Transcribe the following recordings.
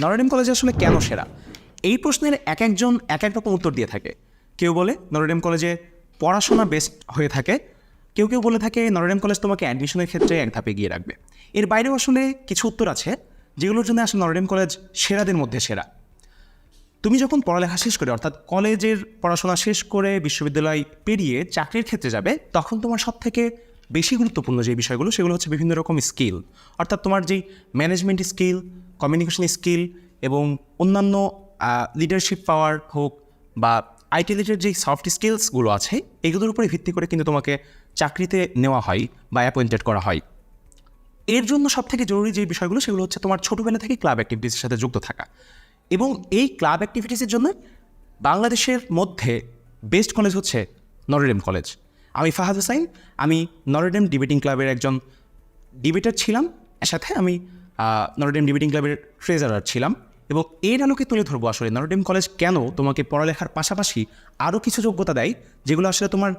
Notre Dame college আসলে কেন সেরা? এই প্রশ্নের এক একজন, এক এক রকম উত্তর দিয়ে থাকে। কেউ বলে নরডেম কলেজে পড়াশোনা বেস্ট হয়ে থাকে। কেউ কেউ বলে থাকে নরডেম কলেজ তোমাকে অ্যাডমিশনের ক্ষেত্রে এক ধাপে গিয়ে রাখবে। এর বাইরেও আসলে কিছু উত্তর আছে, যেগুলোর জন্য আসলে নরডেম কলেজ সেরাদের মধ্যে সেরা। তুমি যখন পড়ালেখা শেষ করে, অর্থাৎ কলেজের পড়াশোনা শেষ করে বিশ্ববিদ্যালয় পেরিয়ে চাকরির ক্ষেত্রে যাবে, তখন তোমার সব থেকে বেশি গুরুত্বপূর্ণ যে বিষয়গুলো, সেগুলো হচ্ছে বিভিন্ন রকম স্কিল। অর্থাৎ তোমার যেই ম্যানেজমেন্ট স্কিল কমিউনিকেশন স্কিল এবং অন্যান্য লিডারশিপ পাওয়ার হোক বা আইটি রিলেটেড যেই সফট স্কিলসগুলো আছে, এগুলোর উপরে ভিত্তি করে কিন্তু তোমাকে চাকরিতে নেওয়া হয় বা অ্যাপয়েন্টেড করা হয়। এর জন্য সব থেকে জরুরি যে বিষয়গুলো, সেগুলো হচ্ছে তোমার ছোটোবেলা থেকে ক্লাব অ্যাক্টিভিটিসের সাথে যুক্ত থাকা। এবং এই ক্লাব অ্যাক্টিভিটিসের জন্য বাংলাদেশের মধ্যে বেস্ট কলেজ হচ্ছে নরডেম কলেজ আমি ফাহাদ হোসাইন, আমি নরডেম ডিবেটিং ক্লাবের একজন ডিবেটার ছিলাম। সাথে আমি নরডেম ডিবেটিং ক্লাবের ট্রেজারার ছিলাম এবং এর আলোকে তুলে ধরবো আসলে নরডেম কলেজ কেন তোমাকে পড়ালেখার পাশাপাশি আরও কিছু যোগ্যতা দেয়, যেগুলো আসলে তোমার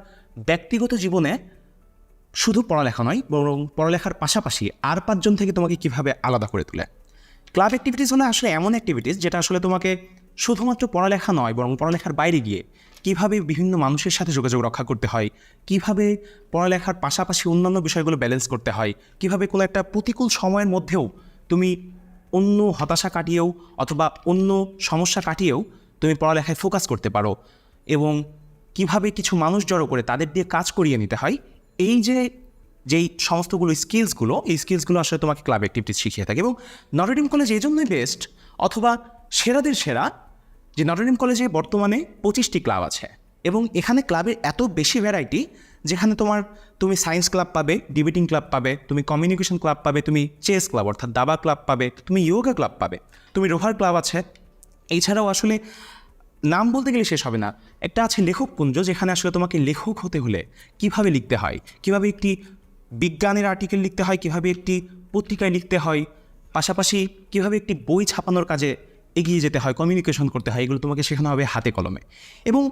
ব্যক্তিগত জীবনে শুধু পড়ালেখা নয়, বরং পড়ালেখার পাশাপাশি আর পাঁচজন থেকে তোমাকে কীভাবে আলাদা করে তোলে। ক্লাব অ্যাক্টিভিটিস হলো আসলে এমন অ্যাক্টিভিটিস যেটা আসলে তোমাকে শুধুমাত্র পড়ালেখা নয়, বরং পড়ালেখার বাইরে গিয়ে কীভাবে বিভিন্ন মানুষের সাথে যোগাযোগ রক্ষা করতে হয়, কীভাবে পড়ালেখার পাশাপাশি অন্যান্য বিষয়গুলো ব্যালেন্স করতে হয়, কীভাবে কোনো একটা প্রতিকূল সময়ের মধ্যেও তুমি অন্য হতাশা কাটিয়েও অথবা অন্য সমস্যা কাটিয়েও তুমি পড়ালেখায় ফোকাস করতে পারো এবং কীভাবে কিছু মানুষ জড়ো করে তাদের দিয়ে কাজ করিয়ে নিতে হয়, এই যে, যেই সমস্তগুলো স্কিলসগুলো এই স্কিলসগুলো আসলে তোমাকে ক্লাব অ্যাক্টিভিটিস শিখিয়ে থাকে এবং নটরডেম কলেজ এই জন্যই বেস্ট অথবা সেরাদের সেরা যে নটরডেম কলেজে বর্তমানে পঁচিশটি ক্লাব আছে এবং এখানে ক্লাবের এত বেশি ভ্যারাইটি যেখানে তোমার তুমি সায়েন্স ক্লাব পাবে ডিবেটিং ক্লাব পাবে, তুমি কমিউনিকেশন ক্লাব পাবে, তুমি চেস ক্লাব অর্থাৎ দাবা ক্লাব পাবে, তুমি ইয়োগা ক্লাব পাবে, তুমি রোভার ক্লাব আছে। এছাড়াও আসলে নাম বলতে গেলে শেষ হবে না। একটা আছে লেখক পুঞ্জ যেখানে আসলে তোমাকে লেখক হতে হলে কীভাবে লিখতে হয়, কীভাবে একটি বিজ্ঞানের আর্টিকেল লিখতে হয়, কীভাবে একটি পত্রিকায় লিখতে হয়, পাশাপাশি কীভাবে একটি বই ছাপানোর কাজে এগিয়ে যেতে হয় কমিউনিকেশন করতে হয়, এগুলো তোমাকে শেখানো হবে হাতে কলমে। এবং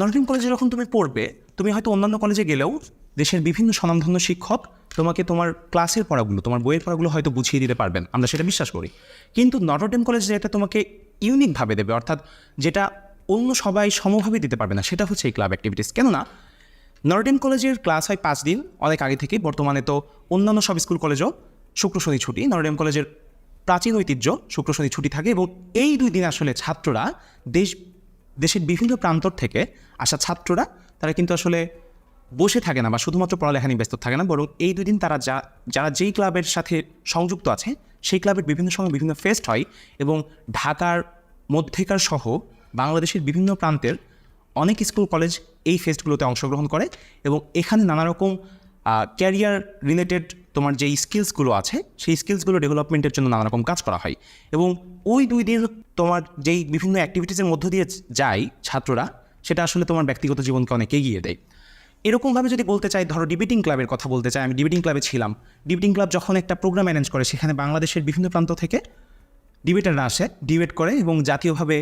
নর্থিং কলেজে যখন তুমি পড়বে, তুমি হয়তো অন্যান্য কলেজে গেলেও দেশের বিভিন্ন স্বনামধন্য শিক্ষক তোমাকে তোমার ক্লাসের পড়াগুলো, তোমার বইয়ের পড়াগুলো হয়তো বুঝিয়ে দিতে পারবেন, আমরা সেটা বিশ্বাস করি। কিন্তু নটরডেম কলেজ যেটা তোমাকে ইউনিকভাবে দেবে, অর্থাৎ যেটা অন্য সবাই সমভাবে দিতে পারবে না, সেটা হচ্ছে এই ক্লাব অ্যাক্টিভিটিস কেননা নরডেম কলেজের ক্লাস হয় পাঁচ দিন, অনেক আগে থেকে বর্তমানে তো অন্যান্য সব স্কুল কলেজও শুক্র শনি ছুটি নরডেম কলেজের প্রাচীন ঐতিহ্য শুক্র শনি ছুটি থাকে এবং এই দুই দিন আসলে ছাত্ররা দেশ, দেশের বিভিন্ন প্রান্তর থেকে আসা ছাত্ররা, তারা কিন্তু আসলে বসে থাকে না বা শুধুমাত্র পড়ালেখা নিয়ে ব্যস্ত থাকে না, বরং এই দুই দিন তারা যা, যারা যেই ক্লাবের সাথে সংযুক্ত আছে, সেই ক্লাবের বিভিন্ন সময় বিভিন্ন ফেস্ট হয় এবং ঢাকার মধ্যেকার সহ বাংলাদেশের বিভিন্ন প্রান্তের অনেক স্কুল, কলেজ এই ফেস্টগুলোতে অংশগ্রহণ করে এবং এখানে নানা রকম ক্যারিয়ার রিলেটেড তোমার যেই স্কিলসগুলো আছে, সেই স্কিলসগুলো ডেভেলপমেন্টের জন্য নানা রকম কাজ করা হয়। এবং ওই দুই দিন তোমার যেই বিভিন্ন অ্যাক্টিভিটিসের মধ্য দিয়ে যায় ছাত্ররা, সেটা আসলে তোমার ব্যক্তিগত জীবনকে অনেক এগিয়ে দেয়। এরকমভাবে যদি বলতে চাই, ধরো ডিবেটিং ক্লাবের কথা বলতে চাই, আমি ডিবেটিং ক্লাবে ছিলাম। ডিবেটিং ক্লাব যখন একটা প্রোগ্রাম ম্যানেজ করে, সেখানে বাংলাদেশের বিভিন্ন প্রান্ত থেকে ডিবেটাররা আসে ডিবেট করে এবং জাতীয়ভাবে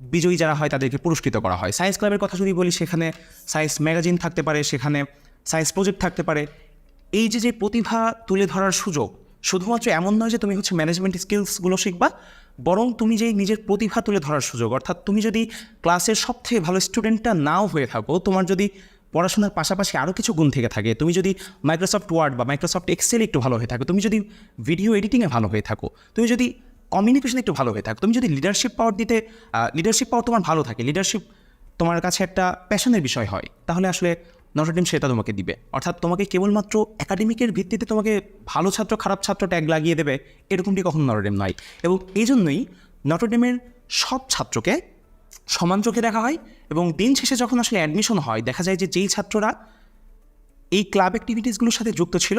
বিজয়ী যারা হয়, তাদেরকে পুরস্কৃত করা হয়। সায়েন্স ক্লাবের কথা যদি বলি, সেখানে সায়েন্স ম্যাগাজিন থাকতে পারে, সেখানে সায়েন্স প্রজেক্ট থাকতে পারে। এই যে যে প্রতিভা তুলে ধরার সুযোগ, শুধুমাত্র এমন নয় যে তুমি হচ্ছে ম্যানেজমেন্ট স্কিলসগুলো শিখবা, বরং তুমি যেই নিজের প্রতিভা তুলে ধরার সুযোগ, অর্থাৎ তুমি যদি ক্লাসের সবথেকে ভালো স্টুডেন্টটা নাও হয়ে থাকো, তোমার যদি পড়াশোনার পাশাপাশি আরও কিছু গুণ থেকে থাকে, তুমি যদি মাইক্রোসফট ওয়ার্ড বা মাইক্রোসফট এক্সেল একটু ভালো হয়ে থাকো, তুমি যদি ভিডিও এডিটিংয়ে ভালো হয়ে থাকো, তুমি যদি কমিউনিকেশন একটু ভালো হয়ে থাকো, তুমি যদি লিডারশিপ পাওয়ার দিতে লিডারশিপ পাওয়ার তোমার ভালো থাকে লিডারশিপ তোমার কাছে একটা প্যাশনের বিষয় হয়, তাহলে আসলে নটরডেম সেটা তোমাকে দিবে। অর্থাৎ তোমাকে কেবলমাত্র একাডেমিকের ভিত্তিতে তোমাকে ভালো ছাত্র, খারাপ ছাত্র ট্যাগ লাগিয়ে দেবে, এরকমটি কখনো নটোডেম নয়। এবং এই জন্যই নটোডেমের সব ছাত্রকে সমান চোখে দেখা হয় এবং দিন শেষে যখন আসলে অ্যাডমিশন হয়, দেখা যায় যে যেই ছাত্ররা এই ক্লাব অ্যাক্টিভিটিসগুলোর সাথে যুক্ত ছিল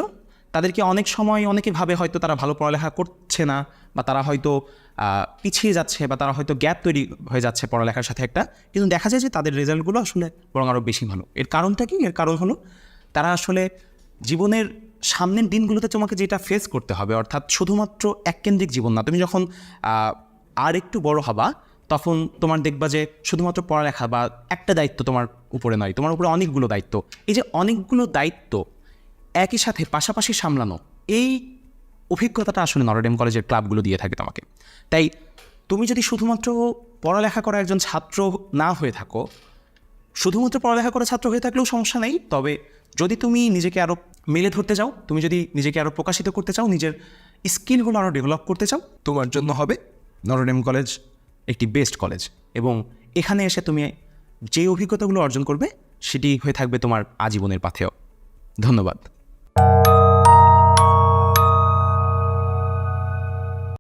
তাদেরকে অনেক সময় অনেকে ভাবে হয়তো তারা ভালো পড়ালেখা করছে না বা তারা হয়তো পিছিয়ে যাচ্ছে বা তারা হয়তো গ্যাপ তৈরি হয়ে যাচ্ছে পড়ালেখার সাথে একটা। কিন্তু দেখা যায় যে তাদের রেজাল্টগুলো আসলে বরং আরও বেশি ভালো। এর কারণটা কি? এর কারণ হলো তারা আসলে জীবনের সামনের দিনগুলোতে তোমাকে যেটা ফেস করতে হবে, অর্থাৎ শুধুমাত্র এককেন্দ্রিক জীবন না, তুমি যখন আর একটু বড় হবা, তখন তোমার দেখবা যে শুধুমাত্র পড়ালেখা বা একটা দায়িত্ব তোমার উপরে নয়, তোমার উপরে অনেকগুলো দায়িত্ব। এই যে অনেকগুলো দায়িত্ব একই সাথে পাশাপাশি সামলানো। এই অভিজ্ঞতাটা আসলে নরডেম কলেজের ক্লাবগুলো দিয়ে থাকে তোমাকে। তাই তুমি যদি শুধুমাত্র পড়ালেখা করা একজন ছাত্র না হয়ে থাকো, শুধুমাত্র পড়ালেখা করা ছাত্র হয়ে থাকলেও সমস্যা নেই, তবে যদি তুমি নিজেকে আরও মেলে ধরতে চাও, তুমি যদি নিজেকে আরও প্রকাশিত করতে চাও, নিজের স্কিলগুলো আরও ডেভেলপ করতে চাও, তোমার জন্য হবে নরডেম কলেজ একটি বেস্ট কলেজ এবং এখানে এসে তুমি যে অভিজ্ঞতাগুলো অর্জন করবে, সেটি হয়ে থাকবে তোমার আজীবনের পাথেও ধন্যবাদ।